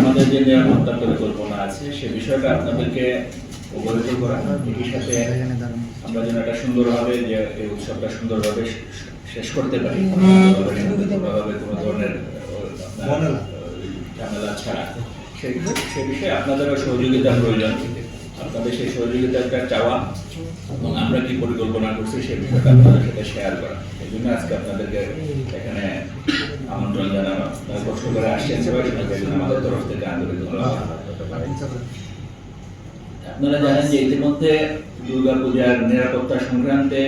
আমাদের যে নিরাপত্তা পরিকল্পনা আছে সে বিষয়টা আপনাদেরকে অবহিত করা একই সাথে আমরা যেন একটা সুন্দরভাবে যে এই উৎসবটা সুন্দরভাবে শেষ করতে পারি কোনো ধরনের ঝামেলা ছাড়া। সেই সে বিষয়ে আপনাদেরও সহযোগিতা প্রয়োজন। আপনাদের সেই সহযোগিতাটা চাওয়া এবং আমরা কি পরিকল্পনা করছি সেই বিষয়টা আপনাদের সাথে শেয়ার করা। এই জন্য আজকে আপনাদেরকে এখানে আমন্ত্রণ জানানো কষ্ট করে আসছেন সবাই আমাদের তরফ থেকে আন্তরিক আপনারা জানেন যে ইতিমধ্যে দুর্গা নিরাপত্তা সংক্রান্তে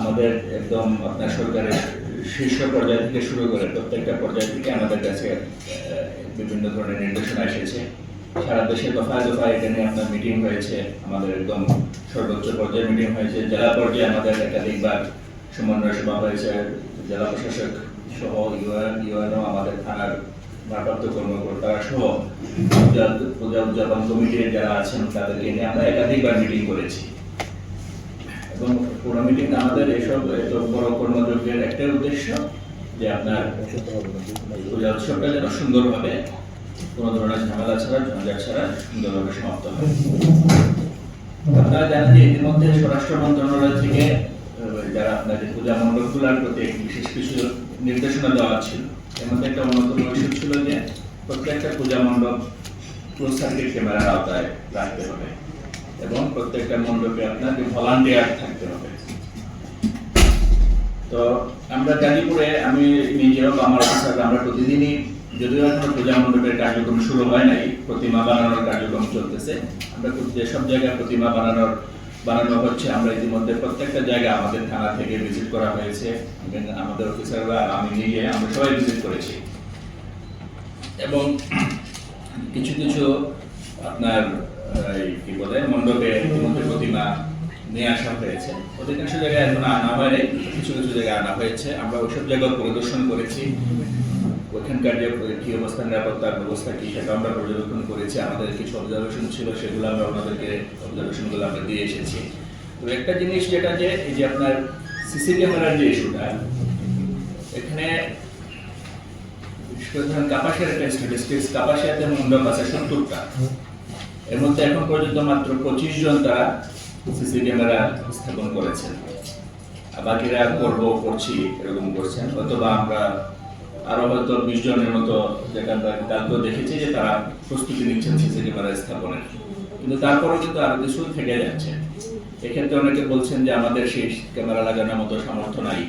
আমাদের একদম আপনার সরকারের শীর্ষ পর্যায় থেকে শুরু করে প্রত্যেকটা পর্যায় থেকে আমাদের কাছে বিভিন্ন ধরনের নির্দেশনা এসেছে। সারা দেশে দফায় দফায় এটা নিয়ে আপনার মিটিং হয়েছে। আমাদের একদম সর্বোচ্চ পর্যায়ে মিটিং হয়েছে। জেলা পর্যায়ে আমাদের একাধিকবার সমন্বয় সভা হয়েছে। জেলা প্রশাসক সহ ইউএন, ইউএনও আমাদের থানার ভারপ্রাপ্ত কর্মকর্তারা সহ পূজা কমিটির যারা আছেন, তাদেরকে নিয়ে আমরা একাধিকবার মিটিং করেছি। এবং পুরো মিটিং আমাদের এসব এত বড় কর্মযজ্ঞের একটাই উদ্দেশ্য যে আপনার পূজা উৎসবটা যেন সুন্দরভাবে কোনো ধরনের ঝামেলা ছাড়া, ঝঞ্ঝাট ছাড়া সুন্দরভাবে সমাপ্ত হয়। আপনারা জানেন যে ইতিমধ্যে স্বরাষ্ট্র মন্ত্রণালয় থেকে যারা আপনাদের পূজা মণ্ডপগুলোর প্রতি বিশেষ কিছু নির্দেশনা দেওয়া ছিল। এর মধ্যে একটা অন্যতম ইস্যু ছিল যে, প্রত্যেকটা পূজা মণ্ডপ ক্লোজ সার্কিট ক্যামেরার আওতায় রাখতে হবে এবং প্রত্যেকটা মণ্ডপে আপনার ভলান্টিয়ার থাকতে হবে। তো আমরা গাজীপুরে, আমি নিজেও আমার অফিসার, আমরা প্রতিদিনই, যদিও এখনও পূজা মণ্ডপের কার্যক্রম শুরু হয় নাই, প্রতিমা বানানোর কার্যক্রম চলতেছে, আমরা যেসব জায়গায় প্রতিমা বানানোর বানানো হচ্ছে। আমরা ইতিমধ্যে প্রত্যেকটা জায়গায় আমাদের থানা থেকে ভিজিট করা হয়েছে। আমাদের অফিসাররা আমি নিজে আমরা সবাই ভিজিট করেছি। এবং কিছু কিছু আপনার কি বলে, মণ্ডপে ইতিমধ্যে প্রতিমা নিয়ে আসা হয়েছে। অধিকাংশ জায়গায় এখন আনা হয়নি, কিছু কিছু জায়গায় আনা হয়েছে। আমরা ওইসব জায়গা পরিদর্শন করেছি। ওইখানকার যে কি অবস্থা, নিরাপত্তার ব্যবস্থা কি সেটা আমরা পর্যবেক্ষণ করেছি, আমাদের কিছু অবজারভেশন ছিল, সেগুলো আমরা ওনাদেরকে অবজারভেশনগুলো আমরা দিয়ে এসেছি। তো একটা জিনিস যেটা যে, এই যে আপনার সিসি ক্যামেরার যে ইস্যুটা এখানে একটা স্ট্যাটিস্টিক্স আছে সত্তরটা। এর মধ্যে এখন পর্যন্ত মাত্র পঁচিশ জন তারা সিসি ক্যামেরা স্থাপন করেছেন। বাকিরা করব, করছি, এরকম করছেন। অথবা আমরা আরও হয়তো বিশ জনের মতো তারপর দেখেছি যে তারা প্রস্তুতি নিচ্ছেন সিসি ক্যামেরা স্থাপনের। কিন্তু তারপরেও কিন্তু আরও কিছু থেকে যাচ্ছে। এক্ষেত্রে অনেকে বলছেন যে আমাদের সেই ক্যামেরা লাগানোর মতো সামর্থ্য নাই।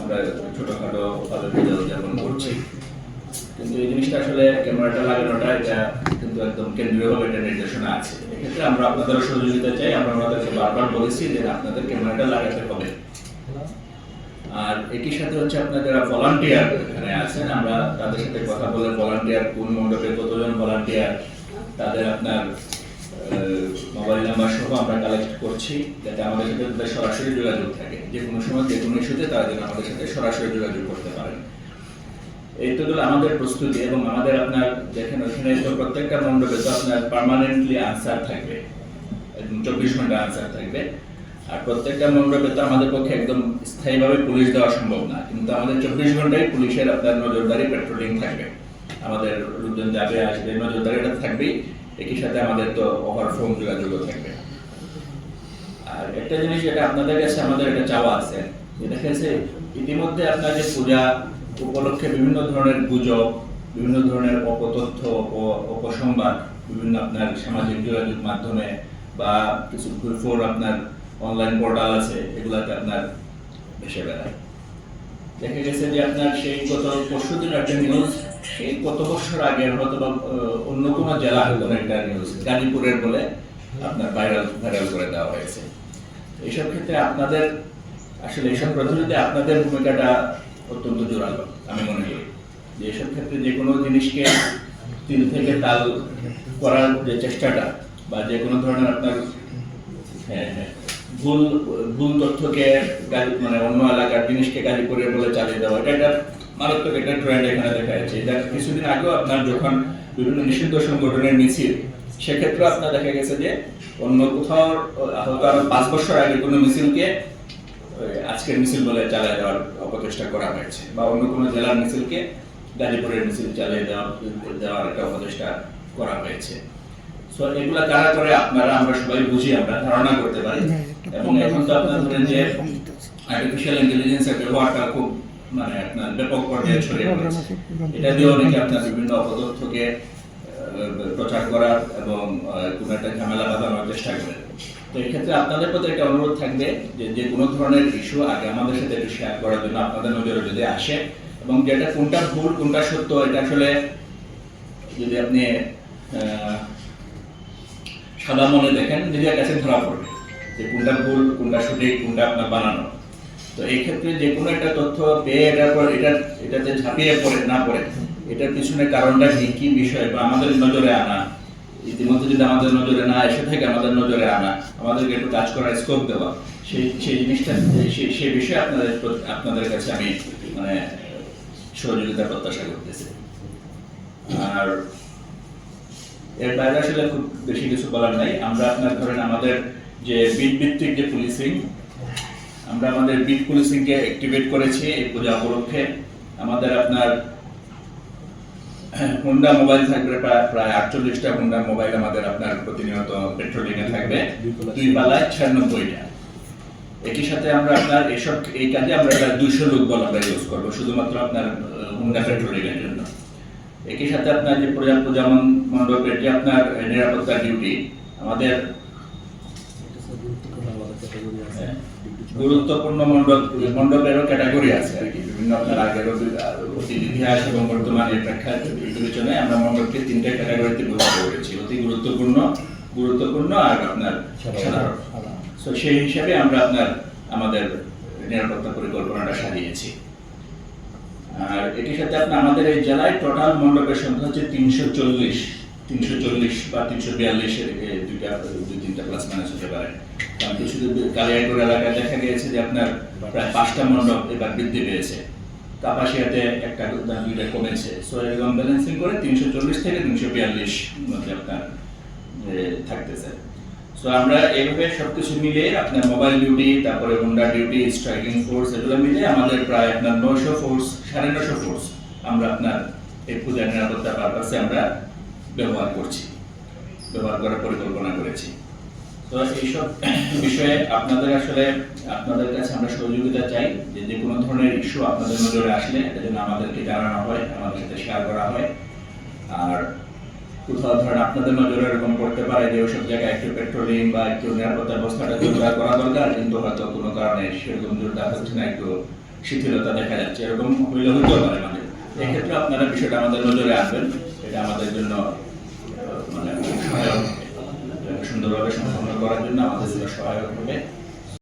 আমরা ছোটখাটো পূজা উদযাপন করছি। কিন্তু এই জিনিসটা আসলে ক্যামেরাটা লাগানোটা এটা কিন্তু একদম কেন্দ্রীয়ভাবে একটা নির্দেশনা আছে। এক্ষেত্রে আমরা আপনাদের সহযোগিতা চাই। আমরা আপনাদেরকে বারবার বলেছি যে আপনাদের ক্যামেরাটা লাগাতে হবে। আর একই সাথে হচ্ছে আপনার যারা ভলান্টিয়ার এখানে আছেন, আমরা তাদের সাথে কথা বলে ভলান্টিয়ার কোন মণ্ডপে কতজন ভলান্টিয়ার তাদের আপনার মোবাইল নাম্বার সহ আমরা কালেক্ট করছি, যাতে আমাদের সাথে তাদের সরাসরি যোগাযোগ থাকে। যে কোনো সময় যে কোনো ইস্যুতে তারা যেন আমাদের সাথে সরাসরি যোগাযোগ করতে পারেন। এই তো হলো আমাদের প্রস্তুতি এবং আমাদের আপনার দেখেন ওখানে তো প্রত্যেকটা মণ্ডপে তো আপনার পার্মানেন্টলি আনসার থাকবে। চব্বিশ ঘণ্টা আনসার থাকবে। আর প্রত্যেকটা মণ্ডপে তো আমাদের পক্ষে একদম স্থায়ীভাবে পুলিশ দেওয়া সম্ভব না। কিন্তু আমাদের চব্বিশ ঘন্টায় পুলিশের আপনার নজরদারি পেট্রোলিং থাকবে। আমাদের লোকজন যাবে, আসবে নজরদারিটা থাকবেই। একই সাথে আমাদের তো ওভার ফোন যোগাযোগও থাকবে। আর একটা জিনিস যেটা আপনাদের কাছে আমাদের একটা চাওয়া আছে যে দেখা যাচ্ছে ইতিমধ্যে আপনার যে পূজা উপলক্ষে বিভিন্ন ধরনের গুজব, বিভিন্ন ধরনের অপতথ্য অপসংবাদ বিভিন্ন আপনার সামাজিক যোগাযোগ মাধ্যমে বা কিছু ফোর আপনার অনলাইন পোর্টাল আছে, এগুলাতে আপনার ভেসে বেড়ায়। দেখা গেছে যে আপনার সেই গত পরশু দিন একটা নিউজ সেই কত বছর আগের হয়তো বা অন্য কোনো জেলা হতো একটা নিউজ গাজীপুরের বলে আপনার ভাইরাল ভাইরাল করে দেওয়া হয়েছে। এইসব ক্ষেত্রে আপনাদের, আসলে এইসব প্রতিনিধি আপনাদের ভূমিকাটা অত্যন্ত জোরালো, আমি মনে করি। যে এসব ক্ষেত্রে যে কোনো জিনিসকে তিল থেকে তাল করার যে চেষ্টাটা, বা যে কোনো ধরনের আপনার হ্যাঁ হ্যাঁ। ভুল ভুল তথ্যকে গালি- মানে অন্য এলাকার জিনিসকে গালি করে বলে চালিয়ে দেওয়া, এটা একটা মারাত্মক একটা ট্রেন্ড এখানে দেখা যাচ্ছে। কিছুদিন আগেও আপনার যখন বিভিন্ন নিষিদ্ধ সংগঠনের মিছিল সেক্ষেত্রে আপনার দেখা গেছে যে অন্য কোথাও হয়তো আরও পাঁচ বছর আগে কোনো মিছিলকে আজকের মিছিল বলে চালিয়ে দেওয়ার অপচেষ্টা করা হয়েছে, বা অন্য কোনো জেলার মিছিলকে গাজীপুরের মিছিল চালিয়ে দেওয়া, দেওয়ার একটা উপদেষ্টা করা হয়েছে। এগুলা কারা করে আপনারা, আমরা সবাই বুঝি, আমরা ধারণা করতে পারি। এবং এখন তো যে আর্টিফিশিয়াল ব্যবহারটা খুব মানে আপনার ব্যাপক পর্যায়ে ছড়িয়ে পড়েছে। এটা দিয়ে অনেকে আপনার বিভিন্ন অপতথ্যকে প্রচার করার এবং কোনো একটা ঝামেলা বাঁধানোর চেষ্টা করে। তো এই ক্ষেত্রে আপনাদের প্রতি একটা অনুরোধ থাকবে যে যে কোনো ধরনের ইস্যু আগে আমাদের সাথে একটু শেয়ার করার জন্য আপনাদের নজরে যদি আসে এবং যেটা কোনটা ভুল, কোনটা সত্য, এটা আসলে যদি আপনি সাদা মনে দেখেন নিজের কাছে ধরা পড়বে যে কোনটা ভুল কোনটা সঠিক কোনটা আপনার বানানো। তো এই ক্ষেত্রে যে কোনো একটা তথ্য পেয়ে এটার পর এটা, এটাতে ঝাঁপিয়ে পড়ে, না পড়ে, এটার পিছনে কারণটা কি কি বিষয় বা আমাদের নজরে আনা, ইতিমধ্যে যদি আমাদের নজরে না এসে থাকে, আমাদের নজরে আনা, আমাদেরকে একটু কাজ করার স্কোপ দেওয়া, সেই সেই জিনিসটা সেই বিষয়ে আপনাদের আপনাদের কাছে আমি মানে সহযোগিতা প্রত্যাশা করতেছি। আর এর বাইরে আসলে খুব বেশি কিছু বলার নাই। আমরা আপনার ধরেন আমাদের যে বিট ভিত্তিক যে পুলিশিং আমরা আমাদের বিট পুলিশিং কে অ্যাক্টিভেট করেছি এই পূজা উপলক্ষে। আমাদের আপনার হুন্ডা মোবাইল থাকবে প্রায় আটচল্লিশটা হুন্ডা মোবাইল আমাদের আপনার প্রতিনিয়ত পেট্রোলিং এ থাকবে। দুই পালায় ছিয়ানব্বইটা। একই সাথে আমরা আপনার এসব, এই কাজে আমরা প্রায় দুইশো লোক বল আমরা ইউজ করব, শুধুমাত্র আপনার হুন্ডা পেট্রোলিং এর জন্য। একই সাথে আপনার যে পূজা পূজা মন- মণ্ডপের যে আপনার নিরাপত্তা ডিউটি আমাদের হ্যাঁ, গুরুত্বপূর্ণ মণ্ডপ মণ্ডপেরও ক্যাটাগরি আছে। আর কি বিভিন্ন আপনার আগের অতীত ইতিহাস এবং বর্তমানের প্রেক্ষাপট বিবেচনায় আমরা মণ্ডপকে তিনটা ক্যাটাগরিতে বিভক্ত করেছি। অতি গুরুত্বপূর্ণ গুরুত্বপূর্ণ আর আপনার সাধারণ। তো সেই হিসাবে আমরা আপনার আমাদের নিরাপত্তা পরিকল্পনাটা সাজিয়েছি। আর এটির সাথে আপনার আমাদের এই জেলায় টোটাল মণ্ডপের সংখ্যা হচ্ছে তিনশো চল্লিশ তিনশো চল্লিশ বা তিনশো বিয়াল্লিশের দুইটা দুই তিনটা প্লাস মাইনাস হতে পারে। কিছু কালিয়াকুর এলাকায় দেখা গিয়েছে যে আপনার প্রায় পাঁচটা মণ্ডপ এবার বৃদ্ধি পেয়েছে। কাপাসিয়াতে একটা দুইটা কমেছে। সো এরকম ব্যালেন্সিং করে তিনশো চল্লিশ থেকে তিনশো বিয়াল্লিশ মধ্যে আপনার থাকতেছে। সো আমরা এইভাবে সবকিছু মিলে আপনার মোবাইল ডিউটি তারপরে হুন্ডা ডিউটি স্ট্রাইকিং ফোর্স এগুলো মিলে আমাদের প্রায় আপনার নশো ফোর্স সাড়ে নশো ফোর্স আমরা আপনার এই পূজা নিরাপত্তা পারপাসে আমরা ব্যবহার করছি, ব্যবহার করার পরিকল্পনা করেছি। তো এইসব বিষয়ে আপনাদের আসলে, আপনাদের কাছে আমরা সহযোগিতা চাই যে যে কোনো ধরনের ইস্যু আপনাদের নজরে আসলে এটা যেন আমাদেরকে জানানো হয়, আমাদের সাথে শেয়ার করা হয়। আর কোথাও ধরেন আপনাদের নজরে এরকম পড়তে পারে যে ওইসব জায়গায় একটু পেট্রোলিং বা একটু নিরাপত্তা ব্যবস্থাটা জোরদার করা দরকার, কিন্তু হয়তো কোনো কারণে সেরকম জোরদার হচ্ছে না, একটু শিথিলতা দেখা যাচ্ছে, এরকম হইলে হইতেও পারে মানে। এক্ষেত্রে আপনারা বিষয়টা আমাদের নজরে আনবেন, এটা আমাদের জন্য মানে করার জন্য আমাদের জন্য সহায়ক হবে।